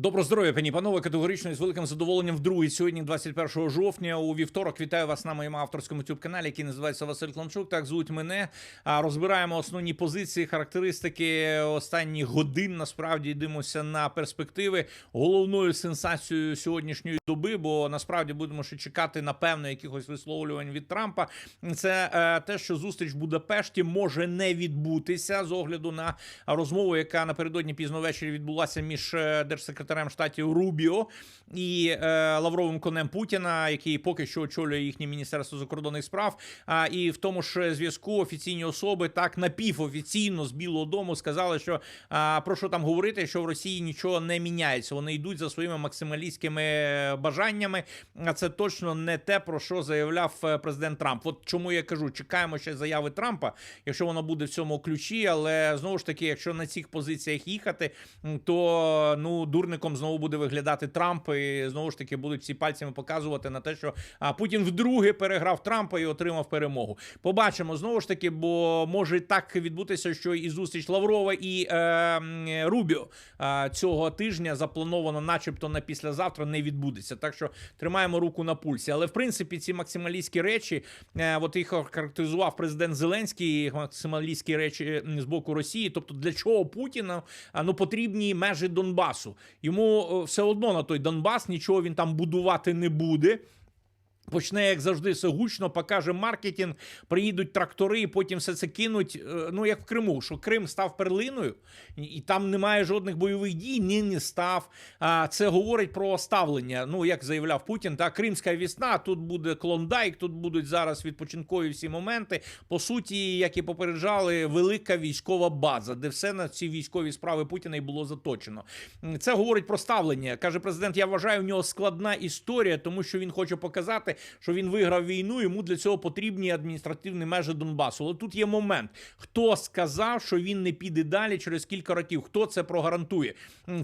Добро здоров'я, пані панове. Категорично з великим задоволенням вдруге сьогодні, 21 жовтня, у вівторок. Вітаю вас на моєму авторському youtube каналі, який називається Василь Кланчук. Так звуть мене. Розбираємо основні позиції, характеристики останніх годин. Насправді йдемося на перспективи головною сенсацією сьогоднішньої доби. Бо насправді будемо ще чекати напевно якихось висловлювань від Трампа. Це е, те, що зустріч в Будапешті може не відбутися з огляду на розмову, яка напередодні пізно ввечері відбулася між е, держсекретарем штатів Рубіо і е, Лавровим конем Путіна, який поки що очолює їхнє міністерство закордонних справ. А і в тому ж зв'язку офіційні особи так напівофіційно з Білого Дому сказали, що а, про що там говорити, що в Росії нічого не міняється. Вони йдуть за своїми максималістськими бажаннями. А це точно не те, про що заявляв е, президент Трамп. От чому я кажу, чекаємо ще заяви Трампа, якщо воно буде в цьому ключі. Але знову ж таки, якщо на цих позиціях їхати, то ну дурником знову буде виглядати Трамп, і знову ж таки будуть всі пальцями показувати на те, що Путін вдруге переграв Трампа і отримав перемогу. Побачимо знову ж таки, бо може так відбутися, що і зустріч Лаврова і е, Рубіо е, цього тижня заплановано, начебто, на післязавтра не відбудеться. Так що тримаємо руку на пульсі. Але в принципі ці максималістські речі, е, от їх характеризував президент Зеленський, максималістські речі з боку Росії. Тобто, для чого Путіна ну потрібні межі Донбасу? Йому е, все одно на той Донбас нічого він там будувати не буде. Почне, як завжди, все гучно, покаже маркетинг, приїдуть трактори, і потім все це кинуть. е, Ну, як в Криму, що Крим став перлиною, і- там немає жодних бойових дій, ні, не став. А це говорить про ставлення. Ну, як заявляв Путін, та Кримська вісна, тут буде клондайк, тут будуть зараз відпочинкові всі моменти. По суті, як і попереджали, велика військова база, де все на ці військові справи Путіна і було заточено. Це говорить про ставлення. каже президент. Я вважаю, у нього складна історія, тому що він хоче показати, що він виграв війну. Йому для цього потрібні адміністративні межі Донбасу. Але тут є момент: хто сказав, що він не піде далі через кілька років? Хто це прогарантує?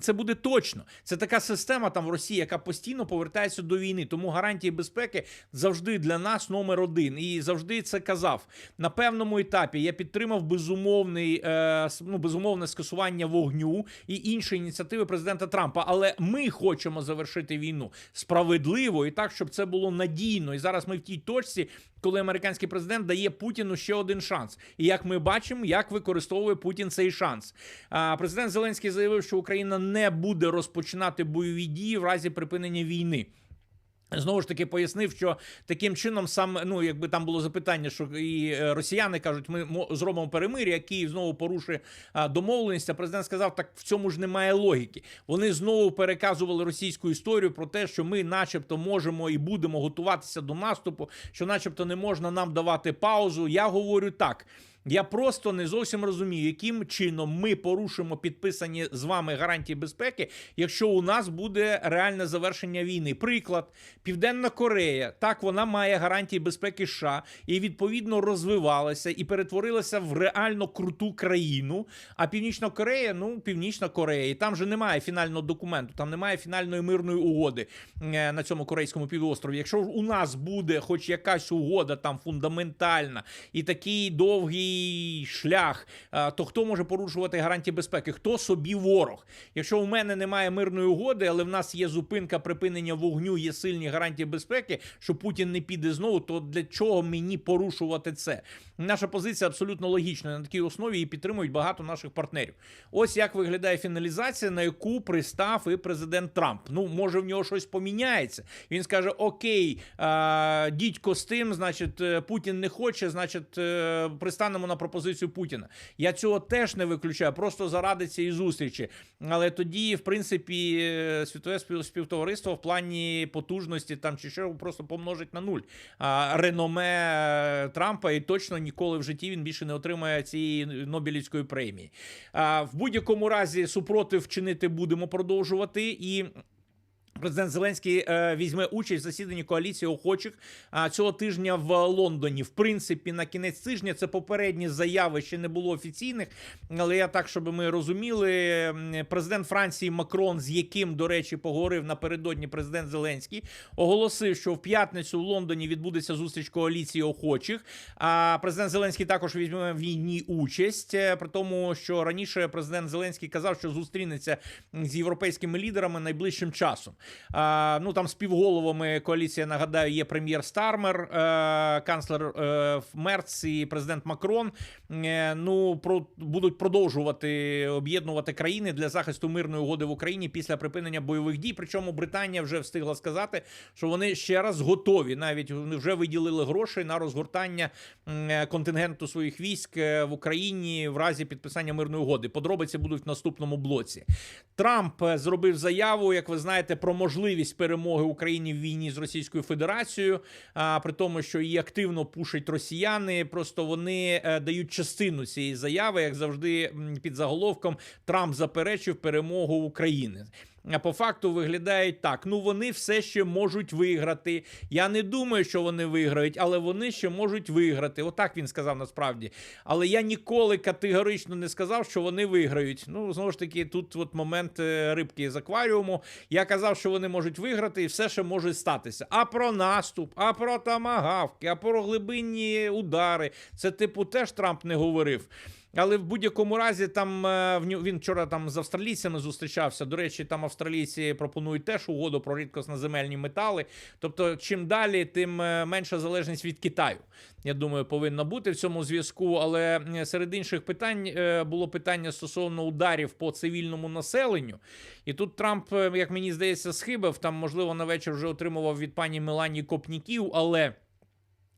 Це буде точно. Це така система там в Росії, яка постійно повертається до війни. Тому гарантії безпеки завжди для нас номер один. І завжди це казав. На певному етапі я підтримав безумовний е, ну, безумовне скасування вогню і інші ініціативи президента Трампа. Але ми хочемо завершити війну справедливо і так, щоб це було надійно. І зараз ми в тій точці, коли американський президент дає Путіну ще один шанс. І як ми бачимо, як використовує Путін цей шанс. Президент Зеленський заявив, що Україна не буде розпочинати бойові дії в разі припинення війни. Знову ж таки пояснив, що таким чином сам ну якби там було запитання, що і е, росіяни кажуть, ми мо- зробимо перемир'я, Київ знову порушує домовленість. А президент сказав, так в цьому ж немає логіки. Вони знову переказували російську історію про те, що ми, начебто, можемо і будемо готуватися до наступу, що, начебто, не можна нам давати паузу. Я говорю так. Я просто не зовсім розумію, яким чином ми порушимо підписані з вами гарантії безпеки, якщо у нас буде реальне завершення війни. Приклад, Південна Корея, так вона має гарантії безпеки США і відповідно розвивалася і перетворилася в реально круту країну. А Північна Корея, ну Північна Корея, і там же немає фінального документу, там немає фінальної мирної угоди е, на цьому корейському півострові. Якщо у нас буде хоч якась угода там фундаментальна і такий довгий шлях, е, то хто може порушувати гарантії безпеки? Хто собі ворог? Якщо у мене немає мирної угоди, але в нас є зупинка припинення вогню, є сильні гарантії безпеки, що Путін не піде знову, то для чого мені порушувати це? Наша позиція абсолютно логічна. На такій основі її підтримують багато наших партнерів. Ось як виглядає фіналізація, на яку пристав і президент Трамп. Ну, може, в нього щось поміняється. Він скаже: Окей, дідько з тим, значить, е, Путін не хоче, значить, е, пристанемо на пропозицію Путіна. Я цього теж не виключаю, просто заради цієї зустрічі. Але тоді, в принципі, е, світове спів- співтовариство в плані потужності там чи що просто помножить на нуль. А реноме е, Трампа і точно ніколи в житті він більше не отримає цієї Нобелівської премії. А в будь-якому разі супротив чинити будемо продовжувати і. Президент Зеленський е, візьме участь в засіданні коаліції охочих а, цього тижня в Лондоні. В принципі, на кінець тижня це попередні заяви ще не було офіційних. Але я так, щоб ми розуміли, президент Франції Макрон, з яким, до речі, поговорив напередодні президент Зеленський, оголосив, що в п'ятницю в Лондоні відбудеться зустріч коаліції охочих. А президент Зеленський також візьме в війні участь. е, При тому, що раніше президент Зеленський казав, що зустрінеться з європейськими лідерами найближчим часом. Ну там співголовами коаліції, нагадаю, є прем'єр Стармер, е, канцлер е, Мерц і президент Макрон. Е, ну про будуть продовжувати об'єднувати країни для захисту мирної угоди в Україні після припинення бойових дій. Причому Британія вже встигла сказати, що вони ще раз готові. Навіть вони вже виділили гроші на розгортання е, контингенту своїх військ е, в Україні в разі підписання мирної угоди. Подробиці будуть в наступному блоці. Трамп зробив заяву, як ви знаєте, про можливість перемоги Україні в війні з Російською Федерацією. А при тому, що її активно пушать росіяни, просто вони дають частину цієї заяви, як завжди, під заголовком Трамп заперечив перемогу України. По факту виглядають так: ну вони все ще можуть виграти. Я не думаю, що вони виграють, але вони ще можуть виграти. Отак він сказав насправді. Але я ніколи категорично не сказав, що вони виграють. Ну знову ж таки, тут от момент е, рибки з акваріуму. Я казав, що вони можуть виграти, і все ще може статися. А про наступ, а про тамагавки, а про глибинні удари. Це типу теж Трамп не говорив. Але в будь-якому разі там е, він вчора там з австралійцями зустрічався. До речі, там австралійці пропонують теж угоду про рідкосноземельні метали. Тобто, чим далі, тим е, менша залежність від Китаю. Я думаю, повинна бути в цьому зв'язку. Але серед інших питань е, було питання стосовно ударів по цивільному населенню. І тут Трамп, як мені здається, схибив. Там, можливо, на вечір вже отримував від пані Мелані Копніків, але.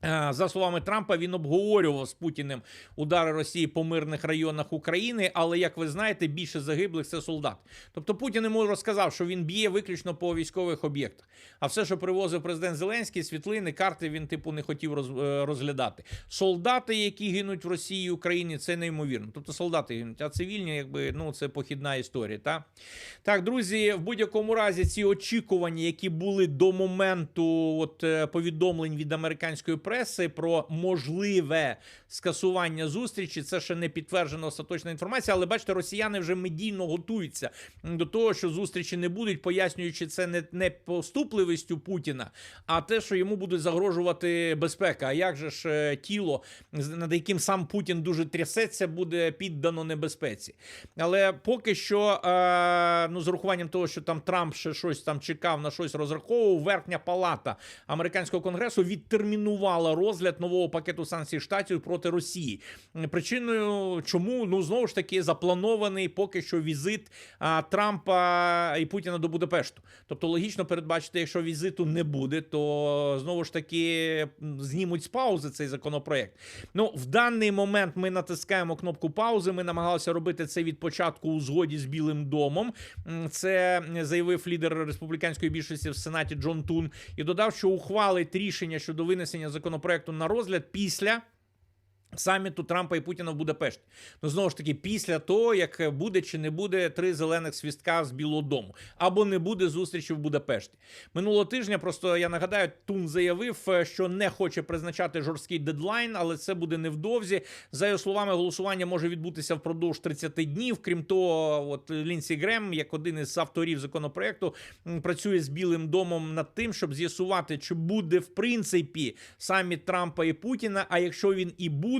Е, За словами Трампа, він обговорював з Путіним удари Росії по мирних районах України, але як ви знаєте, більше загиблих це солдат. Тобто Путін йому розказав, що він б'є виключно по військових об'єктах. А все, що привозив президент Зеленський, світлини, карти він типу не хотів е, розглядати. Солдати, які гинуть в Росії і Україні, це неймовірно. Тобто солдати гинуть, а цивільні, якби ну це похідна історія. Та так, друзі, в будь-якому разі ці очікування, які були до моменту от е, повідомлень від американської преси про можливе скасування зустрічі, це ще не підтверджена остаточна інформація. Але бачите, росіяни вже медійно готуються до того, що зустрічі не будуть, пояснюючи це не, не поступливістю Путіна, а те, що йому буде загрожувати безпека. А як же ж е, тіло, над яким сам Путін дуже трясеться, буде піддано небезпеці. Але поки що, е, ну з урахуванням того, що там Трамп ще щось там чекав на щось розраховував, верхня палата американського конгресу відтермінувала розгляд нового пакету санкцій штатів проти Росії. Причиною, чому ну знову ж таки запланований поки що візит а, Трампа і Путіна до Будапешту. Тобто логічно передбачити, якщо візиту не буде, то знову ж таки знімуть з паузи цей законопроект. Ну в даний момент ми натискаємо кнопку паузи. Ми намагалися робити це від початку у згоді з Білим домом. Це заявив лідер республіканської більшості в сенаті Джон Тун і додав, що ухвалить рішення щодо винесення законопроекту на розгляд після. Саміту Трампа і Путіна в Будапешті. Ну знову ж таки, після того, як буде чи не буде три зелених свістка з Білого Дому, або не буде зустрічі в Будапешті. Минулого тижня, просто я нагадаю, Тун заявив, е, що не хоче призначати жорсткий дедлайн, але це буде невдовзі. За його словами, голосування може відбутися впродовж 30 днів. Крім того, от Лінсі Грем, як один із авторів законопроекту, працює з Білим домом над тим, щоб з'ясувати, чи буде в принципі саміт Трампа і Путіна. А якщо він і буде,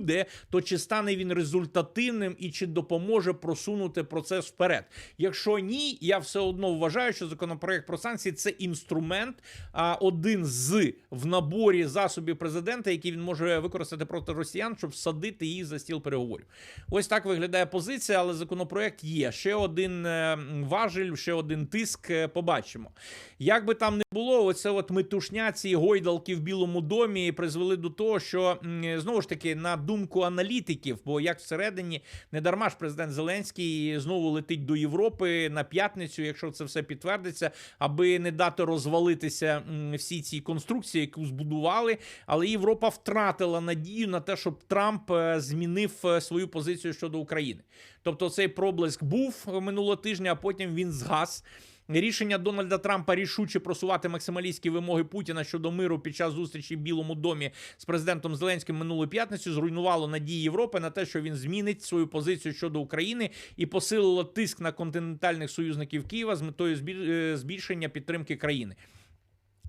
то чи стане він результативним і чи допоможе просунути процес вперед? Якщо ні, я все одно вважаю, що законопроект про санкції це інструмент, а один з в наборі засобів президента, які він може використати проти росіян, щоб всадити їх за стіл переговорів. Ось так виглядає позиція, але законопроект є. Ще один е, важель, ще один тиск. е, Побачимо. Як би там не було, оце от метушня ці гойдалки в Білому домі призвели до того, що знову ж таки на думку аналітиків, бо як всередині не дарма ж президент Зеленський знову летить до Європи на п'ятницю, якщо це все підтвердиться, аби не дати розвалитися всі ці конструкції, яку збудували. Але Європа втратила надію на те, щоб Трамп е, змінив е, свою позицію щодо України. Тобто цей проблиск був минулого тижня, а потім він згас. Рішення Дональда Трампа рішуче просувати максималістські вимоги Путіна щодо миру під час зустрічі в Білому домі з президентом Зеленським минулу п'ятницю зруйнувало надії Європи на те, що він змінить свою позицію щодо України і посилило тиск на континентальних союзників Києва з метою е, збільшення підтримки країни.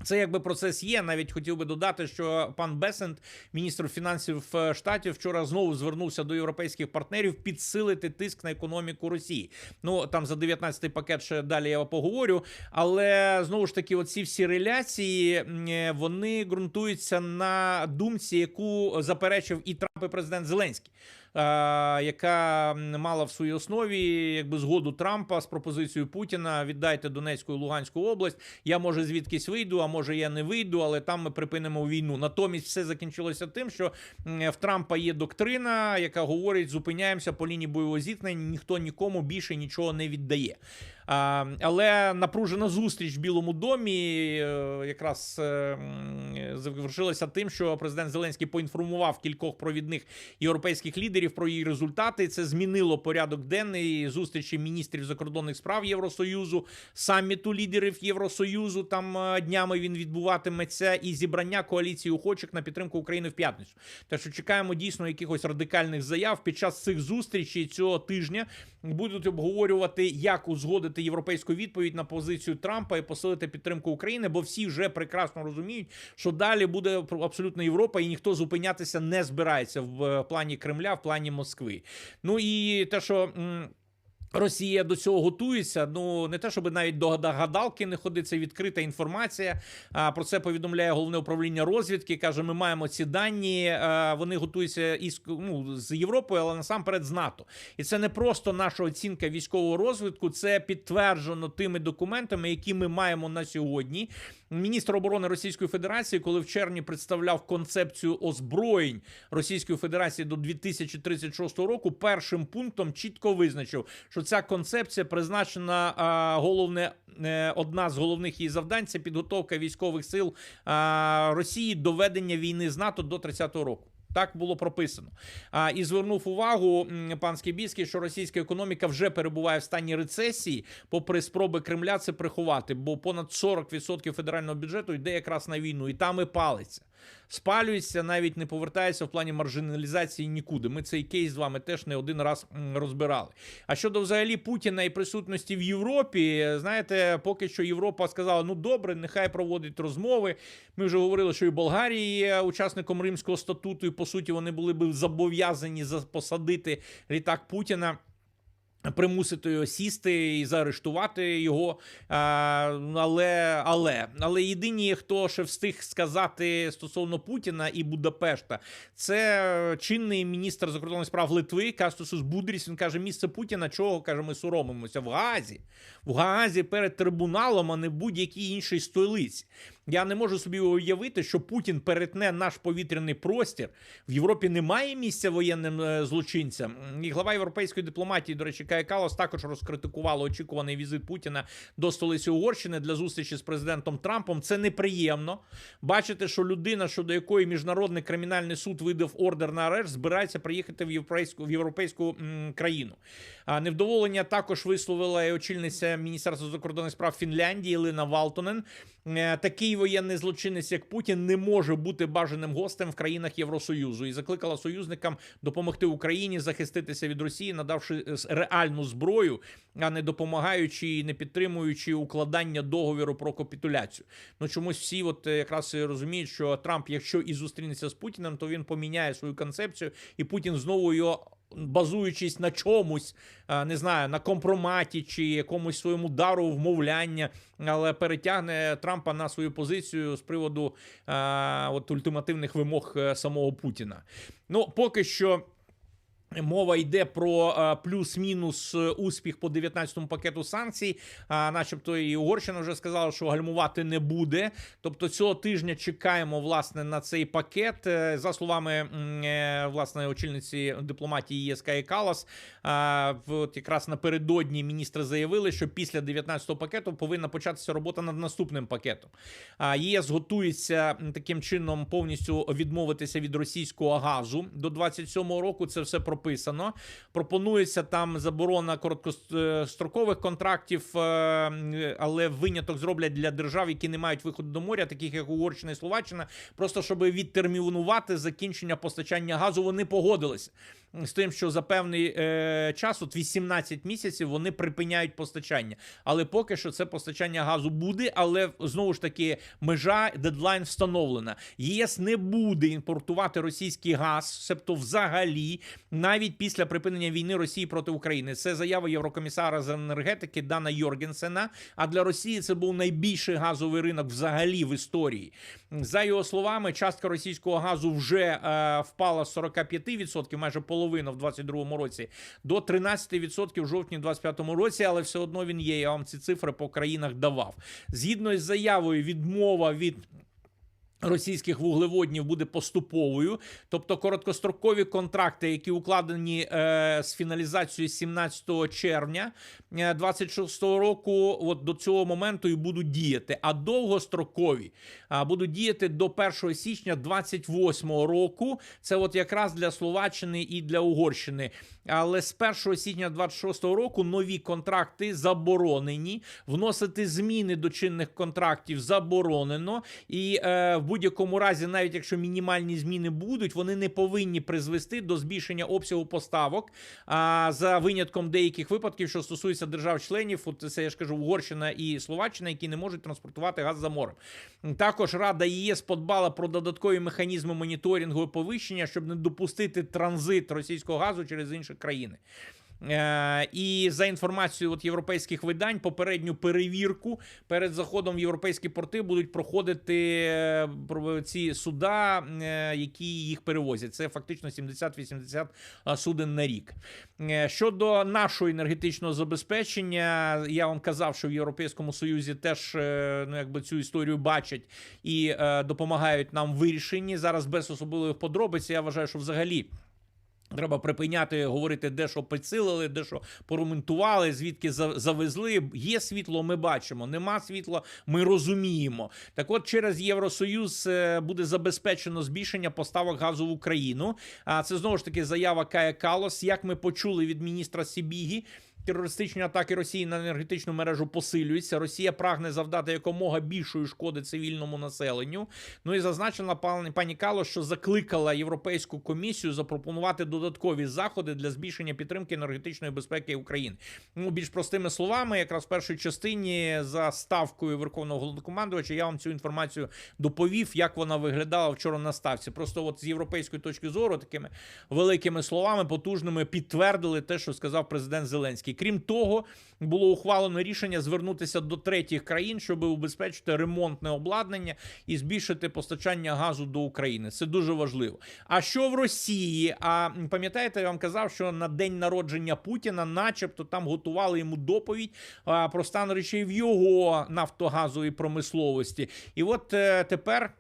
Це якби процес є. Навіть хотів би додати, що пан Бесент, міністр фінансів е, штатів, вчора знову звернувся до європейських партнерів підсилити тиск на економіку Росії. Ну там за 19-й пакет ще далі я поговорю. Але знову ж таки, оці всі реляції е, вони ґрунтуються на думці, яку заперечив і Трамп, і президент Зеленський. Е, Яка мала в своїй основі якби згоду Трампа з пропозицією Путіна віддайте Донецьку і Луганську область. Я може звідкись вийду, а може я не вийду, але там ми припинимо війну. Натомість все закінчилося тим, що в Трампа є доктрина, яка говорить: зупиняємося по лінії бойового зіткнення, ніхто нікому більше нічого не віддає. Але напружена зустріч в Білому домі е, якраз е, завершилася тим, що президент Зеленський поінформував кількох провідних європейських лідерів про її результати. Це змінило порядок денний зустрічі міністрів закордонних справ Євросоюзу, саміту лідерів Євросоюзу. Там е, днями він відбуватиметься, і зібрання коаліції охочих на підтримку України в п'ятницю. Так що чекаємо дійсно якихось радикальних заяв під час цих зустрічей цього тижня. Будуть обговорювати, як узгодити європейську відповідь на позицію Трампа і посилити підтримку України, бо всі вже прекрасно розуміють, що далі буде абсолютно Європа, і ніхто зупинятися не збирається в е, плані Кремля, в плані Москви. Ну і те, що. Росія до цього готується. Ну не те, щоб навіть до гадалки не ходить, це відкрита інформація. А про це повідомляє головне управління розвідки. каже: ми маємо ці дані. Вони готуються із ну, з Європою, але насамперед з НАТО. І це не просто наша оцінка військового розвитку, це підтверджено тими документами, які ми маємо на сьогодні. Міністр оборони Російської Федерації, коли в червні представляв концепцію озброєнь Російської Федерації до 2036 року, першим пунктом чітко визначив, що ця концепція призначена а, головне. е, Одна з головних її завдань це підготовка військових сил а, Росії до ведення війни з НАТО до 30-го року. Так було прописано. А, і звернув увагу пан Скібіський, що російська економіка вже перебуває в стані рецесії, попри спроби Кремля це приховати, бо понад 40% федерального бюджету йде якраз на війну, і там і палиться. Спалюється, навіть не повертається в плані маржиналізації нікуди. Ми цей кейс з вами теж не один раз розбирали. А щодо взагалі Путіна і присутності в Європі, знаєте, поки що Європа сказала: ну добре, нехай проводить розмови. Ми вже говорили, що і Болгарія є учасником Римського статуту, і по суті вони були б зобов'язані за- посадити літак Путіна. Примусити його сісти і заарештувати його. Але, але, але єдині, хто ще встиг сказати стосовно Путіна і Будапешта, це чинний міністр закордонних справ Литви Кастусус Будріс. Він каже: місце Путіна, чого каже, ми соромимося в Гаазі. В Гаазі перед трибуналом, а не будь-якій іншій столиці. Я не можу собі уявити, що Путін перетне наш повітряний простір. В Європі немає місця воєнним е, злочинцям. І глава європейської дипломатії, до речі, Кая Калас також розкритикувала очікуваний візит Путіна до столиці Угорщини для зустрічі з президентом Трампом. Це неприємно. Бачити, що людина, щодо якої міжнародний кримінальний суд видав ордер на арешт, збирається приїхати в європейську в європейську м, країну. А невдоволення також висловила і очільниця Міністерства закордонних справ Фінляндії Лина Валтонен. Е, Такий воєнний злочинець, як Путін, не може бути бажаним гостем в країнах Євросоюзу і закликала союзникам допомогти Україні захиститися від Росії, надавши е, реальну зброю, а не допомагаючи і не підтримуючи укладання договіру про капітуляцію. Ну чомусь всі, от е, якраз розуміють, що Трамп, якщо і зустрінеться з Путіним, то він поміняє свою концепцію, і Путін знову його. Базуючись на чомусь, не знаю, на компроматі чи якомусь своєму дару вмовляння, але перетягне Трампа на свою позицію з приводу от ультимативних вимог е, самого Путіна. Ну, поки що. Мова йде про е, плюс-мінус е, успіх по 19-му пакету санкцій. А, начебто і Угорщина вже сказала, що гальмувати не буде. Тобто цього тижня чекаємо власне на цей пакет. Е, За словами власне очільниці дипломатії ЄС Каї Калас, а, от якраз напередодні міністри заявили, що після 19-го пакету повинна початися робота над наступним пакетом. А ЄС готується таким чином повністю відмовитися від російського газу до 27-го року. Це все прописано. Пропонується там заборона короткострокових контрактів, е, але виняток зроблять для держав, які не мають виходу до моря, таких як Угорщина і Словаччина, просто щоб відтермінувати закінчення постачання газу. Вони погодилися з тим, що за певний е, час, от 18 місяців, вони припиняють постачання. Але поки що це постачання газу буде, але знову ж таки межа дедлайн встановлена. ЄС не буде імпортувати російський газ, себто взагалі, навіть після припинення війни Росії проти України. Це заява єврокомісара з енергетики Дана Йоргенсена. А для Росії це був найбільший газовий ринок взагалі в історії. За його словами, частка російського газу вже е, впала з 45%, майже половина в 2022 році, до 13% в жовтні 2025 році, але все одно він є. Я вам ці цифри по країнах давав. Згідно із заявою, відмова від. Російських вуглеводнів буде поступовою, тобто короткострокові контракти, які укладені е, з фіналізацією 17 червня 26 року, от до цього моменту і будуть діяти. А довгострокові а, будуть діяти до 1 січня 28 року. Це от якраз для Словаччини і для Угорщини. Але з 1 січня 26 року нові контракти заборонені. Вносити зміни до чинних контрактів заборонено і е, в будь-якому разі, навіть якщо мінімальні зміни будуть, вони не повинні призвести до збільшення обсягу поставок. А за винятком деяких випадків, що стосується держав-членів, от це я ж кажу, Угорщина і Словаччина, які не можуть транспортувати газ за морем. Також Рада ЄС подбала про додаткові механізми моніторингу і повищення, щоб не допустити транзит російського газу через інші країни. Е, І за інформацією от європейських видань, попередню перевірку перед заходом в європейські порти будуть проходити е, ці суда, е, які їх перевозять. Це фактично 70-80 суден на рік. Щодо нашого енергетичного забезпечення, я вам казав, що в Європейському Союзі теж ну, якби цю історію бачать і допомагають нам в вирішенні. Зараз без особливих подробиць. Я вважаю, що взагалі. Треба припиняти говорити, де що підсилили, де що поремонтували, звідки за- завезли. Є світло, ми бачимо. Нема світла, ми розуміємо. Так, от через Євросоюз е, буде забезпечено збільшення поставок газу в Україну. А це знову ж таки заява Кая Калос. Як ми почули від міністра Сібігі. Терористичні атаки Росії на енергетичну мережу посилюються. Росія прагне завдати якомога більшої шкоди цивільному населенню. Ну і зазначила пані Кало, що закликала Європейську комісію запропонувати додаткові заходи для збільшення підтримки енергетичної безпеки України. Ну більш простими словами, якраз в першій частині за ставкою Верховного головнокомандувача я вам цю інформацію доповів, як вона виглядала вчора на ставці. Просто от з європейської точки зору, такими великими словами, потужними підтвердили те, що сказав президент Зеленський. Крім того, було ухвалено рішення звернутися до третіх країн, щоб убезпечити ремонтне обладнання і збільшити постачання газу до України. Це дуже важливо. А що в Росії? А пам'ятаєте, я вам казав, що на день народження Путіна, начебто, там готували йому доповідь про стан речей в його нафтогазовій промисловості. І от е, тепер.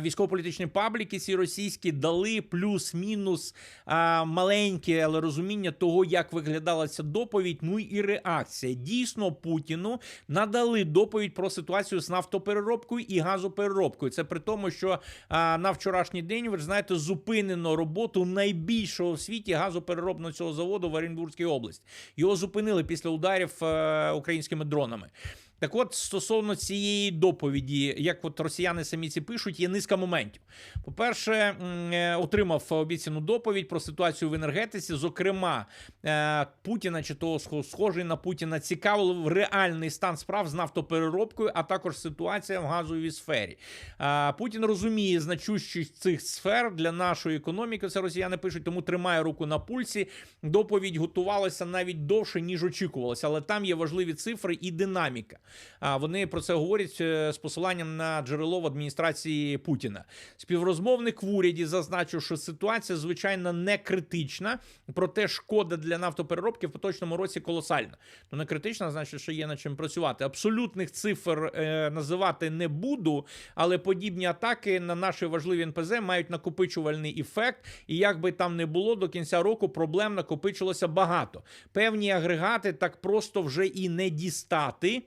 Військово-політичні пабліки ці російські дали плюс-мінус а, маленьке, але розуміння того, як виглядала ця доповідь. Ну і реакція. Дійсно, Путіну надали доповідь про ситуацію з нафтопереробкою і газопереробкою. Це при тому, що а, на вчорашній день, ви ж знаєте, зупинено роботу найбільшого в світі газопереробного цього заводу в Оренбурзькій області. Його зупинили після ударів е, українськими дронами. Так от, стосовно цієї доповіді, як от росіяни самі ці пишуть, є низка моментів. По-перше, е, отримав обіцяну доповідь про ситуацію в енергетиці. Зокрема, е, Путіна чи того схожий на Путіна цікавив реальний стан справ з нафтопереробкою, а також ситуація в газовій сфері. Е, Путін розуміє значущість цих сфер для нашої економіки. Це росіяни пишуть, тому тримає руку на пульсі. Доповідь готувалася навіть довше ніж очікувалося, але там є важливі цифри і динаміка. А вони про це говорять е, з посиланням на джерело в адміністрації Путіна. Співрозмовник в уряді зазначив, що ситуація звичайно не критична, проте шкода для нафтопереробки в поточному році колосальна. Ну не критична, значить, що є над чим працювати. Абсолютних цифр е, називати не буду, але подібні атаки на наші важливі НПЗ мають накопичувальний ефект. І як би там не було, до кінця року проблем накопичилося багато. Певні агрегати так просто вже і не дістати.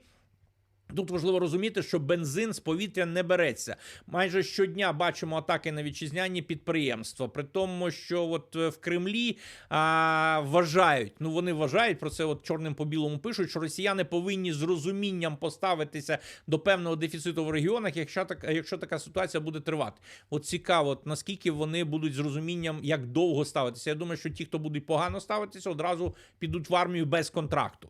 Тут важливо розуміти, що бензин з повітря не береться. Майже щодня бачимо атаки на вітчизняні підприємства. При тому, що от е, в Кремлі а, вважають, ну вони вважають про це, от чорним по білому пишуть, що росіяни повинні з розумінням поставитися до певного дефіциту в регіонах, якщо так, якщо така ситуація буде тривати. От цікаво, от наскільки вони будуть з розумінням, як довго ставитися. Я думаю, що ті, хто будуть погано ставитися, одразу підуть в армію без контракту.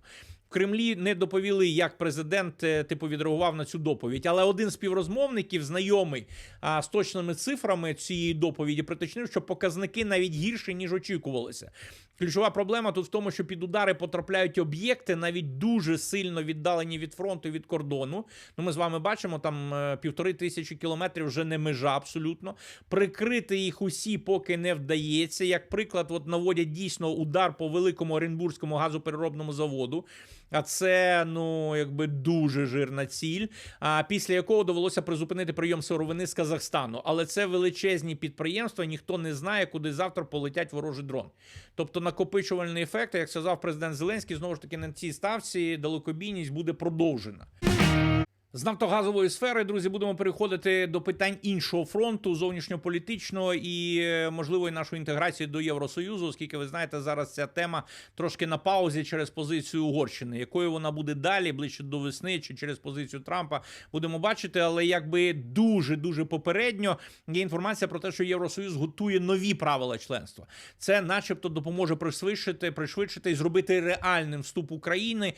Кремлі не доповіли, як президент е, типу відреагував на цю доповідь. Але один з співрозмовників, знайомий а, з точними цифрами цієї доповіді, приточнив, що показники навіть гірші ніж очікувалося. Ключова проблема тут в тому, що під удари потрапляють об'єкти, навіть дуже сильно віддалені від фронту від кордону. Ну, ми з вами бачимо, там е, півтори тисячі кілометрів вже не межа абсолютно. Прикрити їх усі поки не вдається. Як приклад, от наводять дійсно удар по великому Оренбурзькому газопереробному заводу. А це ну якби дуже жирна ціль. А після якого довелося призупинити прийом сировини з Казахстану. Але це величезні підприємства. Ніхто не знає, куди завтра полетять ворожі дрони. Тобто накопичувальний ефект, як сказав президент Зеленський, знову ж таки на цій ставці далекобійність буде продовжена. З нафтогазової сфери, друзі, будемо переходити до питань іншого фронту, зовнішньополітичного і е, можливої нашої інтеграції до Євросоюзу, оскільки ви знаєте, зараз ця тема трошки на паузі через позицію Угорщини. Якою вона буде далі, ближче до весни, чи через позицію Трампа, будемо бачити. Але якби дуже дуже попередньо є інформація про те, що Євросоюз готує нові правила членства. Це, начебто, допоможе пришвидшити, пришвидшити і зробити реальним вступ України,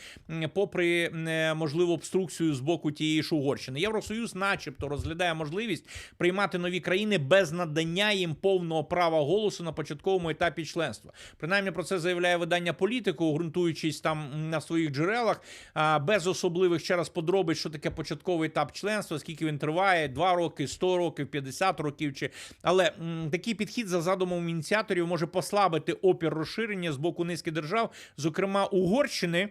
попри е, можливу обструкцію з боку тієї Угорщини. Євросоюз, начебто, розглядає можливість приймати нові країни без надання їм повного права голосу на початковому етапі членства. Принаймні про це заявляє видання політику, ґрунтуючись там на своїх джерелах, без особливих ще раз подробиць, що таке початковий етап членства, скільки він триває, 2 роки, 100 років, 50 років. Чи але м, такий підхід за задумом ініціаторів може послабити опір розширення з боку низки держав, зокрема Угорщини.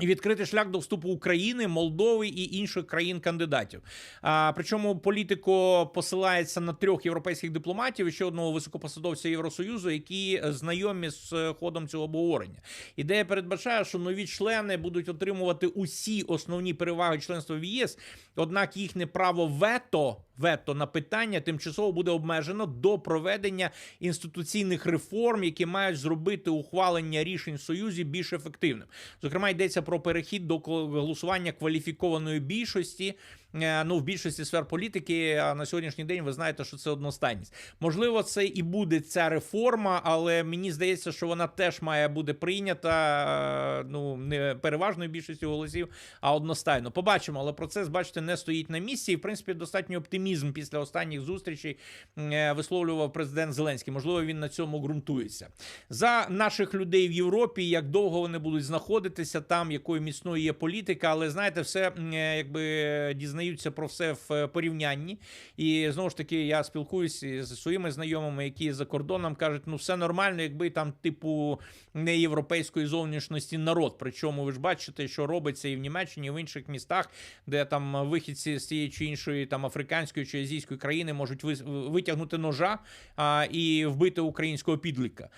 І відкрити шлях до вступу України, Молдови і інших країн-кандидатів. А причому політико посилається на трьох європейських дипломатів і ще одного високопосадовця Євросоюзу, які е, знайомі з е, ходом цього обговорення. Ідея передбачає, що нові члени будуть отримувати усі основні переваги членства в ЄС, однак їхнє право вето. Вето на питання тимчасово буде обмежено до проведення інституційних реформ, які мають зробити ухвалення рішень союзі більш ефективним. Зокрема, йдеться про перехід до голосування кваліфікованої більшості. Е, Ну, в більшості сфер політики а на сьогоднішній день ви знаєте, що це одностайність. Можливо, це і буде ця реформа, але мені здається, що вона теж має бути прийнята е, ну не переважною більшістю голосів, а одностайно. Побачимо, але процес, бачите, не стоїть на місці. І в принципі, достатньо оптимізм після останніх зустрічей е, висловлював президент Зеленський. Можливо, він на цьому ґрунтується. За наших людей в Європі, як довго вони будуть знаходитися там, якою міцною є політика, але знаєте, все якби дізнаються про все в е, порівнянні. І знову ж таки, я спілкуюся зі своїми знайомими, які за кордоном кажуть, ну все нормально, якби там, типу, не європейської зовнішності народ. Причому ви ж бачите, що робиться і в Німеччині, і в інших містах, де там вихідці з тієї чи іншої там африканської чи азійської країни можуть витягнути ножа а, і вбити українського підліка.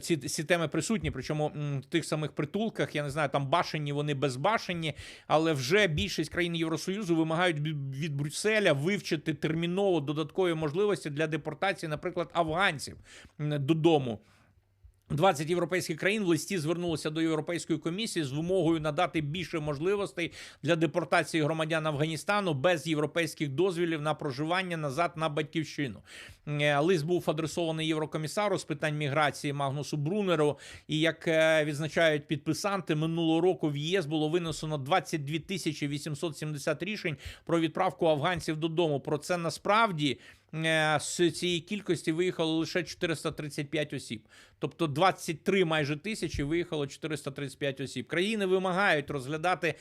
Ці, ці теми присутні, причому в тих самих притулках, я не знаю, там башені, вони безбашені, але вже більшість країн Євросоюзу вимагають від- від Брюсселя вивчити терміново додаткові можливості для депортації, наприклад, афганців додому. 20 європейських країн в листі звернулися до Європейської комісії з вимогою надати більше можливостей для депортації громадян Афганістану без європейських дозвілів на проживання назад на батьківщину. Е, Лист був адресований єврокомісару з питань міграції Магнусу Брунеру. І як е, відзначають підписанти, минулого року в ЄС було винесено 22 тисячі 870 рішень про відправку афганців додому. Про це насправді з цієї кількості виїхало лише 435 осіб. Тобто 23 майже тисячі виїхало 435 осіб. Країни вимагають розглядати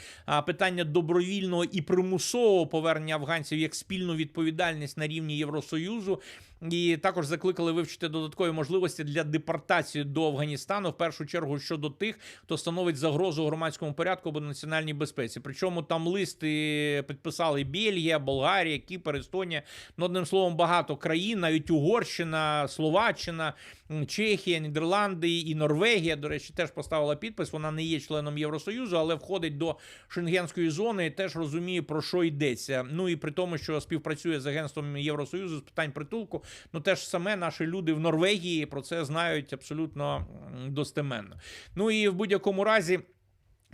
питання добровільного і примусового повернення афганців як спільну відповідальність на рівні Євросоюзу. І також закликали вивчити додаткові можливості для депортації до Афганістану, в першу чергу щодо тих, хто становить загрозу громадському порядку або національній безпеці. Причому там листи підписали Бельгія, Болгарія, Кіпр, Естонія. Ну, одним словом, багато країн, навіть Угорщина, Словаччина, Чехія, Нідерланди і Норвегія. До речі, теж поставила підпис. Вона не є членом Євросоюзу, але входить до шенгенської зони і теж розуміє про що йдеться. Ну і при тому, що співпрацює з агентством Євросоюзу з питань притулку. Ну теж саме наші люди в Норвегії про це знають абсолютно достеменно. Ну і в будь-якому разі.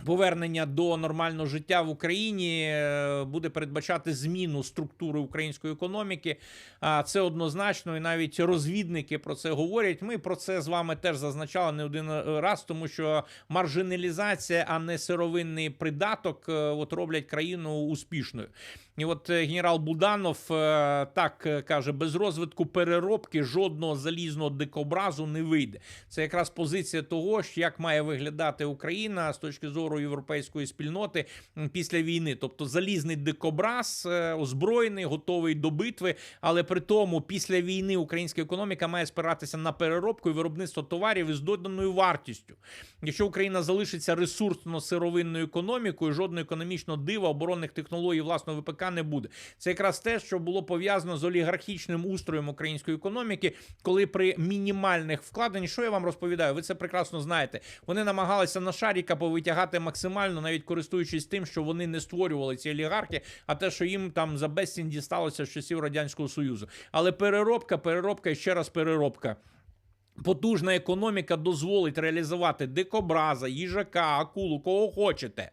Повернення до нормального життя в Україні е, буде передбачати зміну структури української економіки. А це однозначно, і навіть розвідники про це говорять. Ми про це з вами теж зазначали не один раз, тому що маржиналізація, а не сировинний придаток, е, от роблять країну успішною. І от е, генерал Буданов е, так е, каже: без розвитку переробки жодного залізного дикобразу не вийде. Це якраз позиція того, як має виглядати Україна з точки зору європейської спільноти після війни. Тобто залізний дикобраз, озброєний, готовий до битви. Але при тому, після війни українська економіка має спиратися на переробку і виробництво товарів із доданою вартістю. Якщо Україна залишиться ресурсно-сировинною економікою, жодного економічного дива, оборонних технологій власного ВПК не буде. Це якраз те, що було пов'язано з олігархічним устроєм української економіки, коли при мінімальних вкладеннях, що я вам розповідаю, ви це прекрасно знаєте. Вони намагалися на шаріка повитягати максимально, навіть користуючись тим, що вони не створювали ці олігархи, а те, що їм там за безцінь дісталося з часів радянського союзу. Але переробка, переробка і ще раз переробка. Потужна економіка дозволить реалізувати дикобраза, їжака, акулу, кого хочете.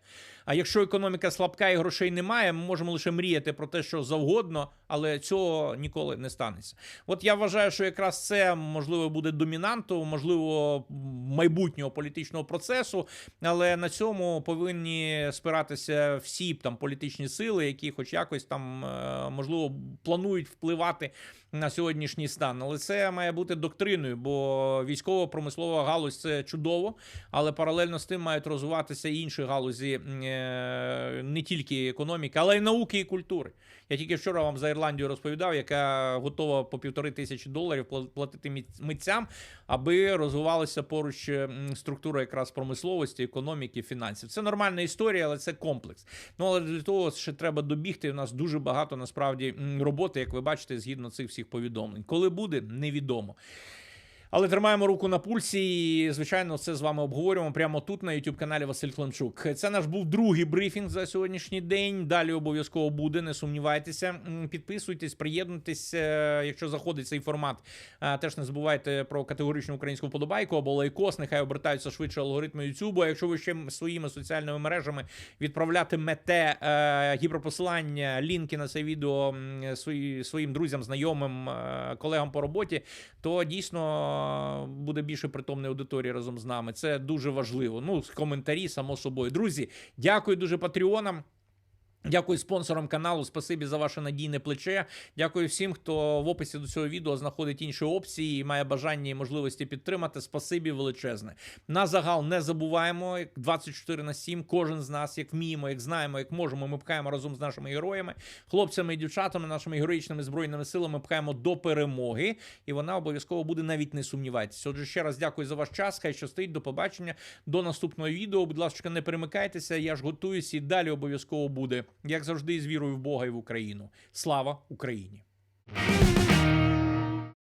А якщо економіка слабка і грошей немає, ми можемо лише мріяти про те, що завгодно, але цього ніколи не станеться. От я вважаю, що якраз це можливо буде домінантом, можливо, майбутнього політичного процесу. Але на цьому повинні спиратися всі там політичні сили, які, хоч якось там е, можливо, планують впливати на сьогоднішній стан. Але це має бути доктриною, бо військово-промислова галузь це чудово, але паралельно з тим мають розвиватися інші галузі е, не тільки економіки, але й науки і культури. Я тільки вчора вам за Ірландію розповідав, яка готова по півтори тисячі доларів пла- платити митцям, аби розвивалася поруч структура якраз промисловості, економіки, фінансів. Це нормальна історія, але це комплекс. Ну але для того ще треба добігти. У нас дуже багато насправді роботи, як ви бачите, згідно цих всіх повідомлень. Коли буде, невідомо. Але тримаємо руку на пульсі, і звичайно, це з вами обговорюємо прямо тут на youtube каналі Василь Климчук. Це наш був другий брифінг за сьогоднішній день. Далі обов'язково буде. Не сумнівайтеся. Підписуйтесь, приєднуйтесь, е, якщо заходить цей формат. Е, Теж не забувайте про категоричну українську вподобайку або лайкос. Нехай обертаються швидше алгоритми YouTube. А якщо ви ще своїми соціальними мережами відправлятимете е, гіперпосилання, лінки на це відео своїм друзям, знайомим, колегам по роботі, то дійсно буде більше притомної аудиторії разом з нами. Це дуже важливо. Ну, коментарі, само собою. Друзі, дякую дуже патреонам. Дякую спонсорам каналу. Спасибі за ваше надійне плече. Дякую всім, хто в описі до цього відео знаходить інші опції і має бажання і можливості підтримати. Спасибі величезне. На загал не забуваємо. як 24 на 7. Кожен з нас, як вміємо, як знаємо, як можемо. Ми пхаємо разом з нашими героями, хлопцями і дівчатами, нашими героїчними збройними силами. Пхаємо до перемоги, і вона обов'язково буде. Навіть не сумнівайтеся. Отже, ще раз дякую за ваш час. Хай щастить. До побачення. До наступного відео. Будь ласка, не перемикайтеся. Я ж готуюсь і далі обов'язково буде. Як завжди, з вірою в Бога і в Україну. Слава Україні!